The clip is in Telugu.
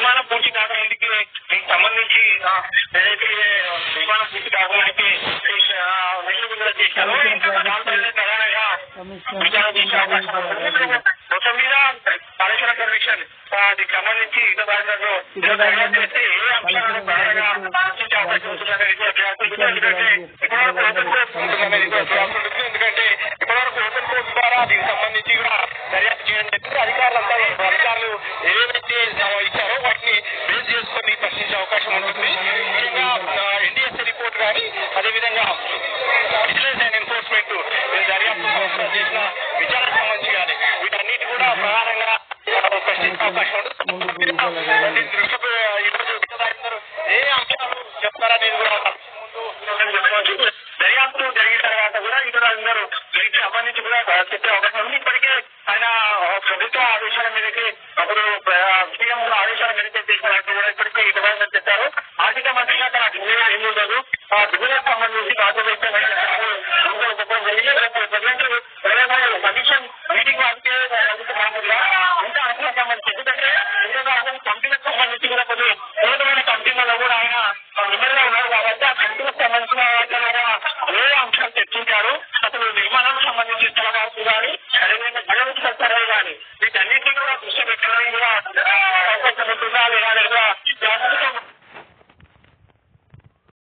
నిర్మాణం పూర్తి కాకముందుకి దీనికి సంబంధించి ఏదైతే నిర్మాణం పూర్తి కాకముందుకి ఆ, నిధులు విడుదల చేశారో ఇంకా దాంట్లోనే ప్రధానంగా విచారణ చేసే అవకాశం ఉంది. మొత్తం మీద కాళేశ్వరం కమిషన్ దీనికి సంబంధించి ఇతర చేస్తే ఏ అంశాలను ప్రధానంగా చర్చించే అవకాశం ఉంటుందనేది ఎన్డీఎస్ఏ కానీ అదేవిధంగా విజిలెన్స్ అండ్ ఎన్ఫోర్స్మెంట్ దర్యాప్తు చేసిన విచారణ సంబంధించి కానీ వీటన్నిటి కూడా ప్రధానంగా ప్రశ్నించే అవకాశం ఉంటుంది దృష్టి ఈరోజు ఏ అంశాలు చెప్తారనేది కూడా ముందు దర్యాప్తు జరిగిన తర్వాత కూడా ఇతర అందరూ దీనికి సంబంధించి కూడా చెప్పే అవకాశం ఉంది. ఇప్పటికే ఆయన ప్రభుత్వ ఆదేశాల మీదకి అప్పుడు సీఎం ఆదేశాల మీదకి తీసుకున్నట్టు కూడా ఇప్పటికే ఇటువంటి చెప్పారు. ఆర్థిక మంత్రిగా తన ఢిల్లీలో ఏమి ఉండదు కానీ అదేవిధంగా కూడా దృష్టి పెట్టడానికి కూడా అవకాశం ఉంటుందా లేదా అనేది కూడా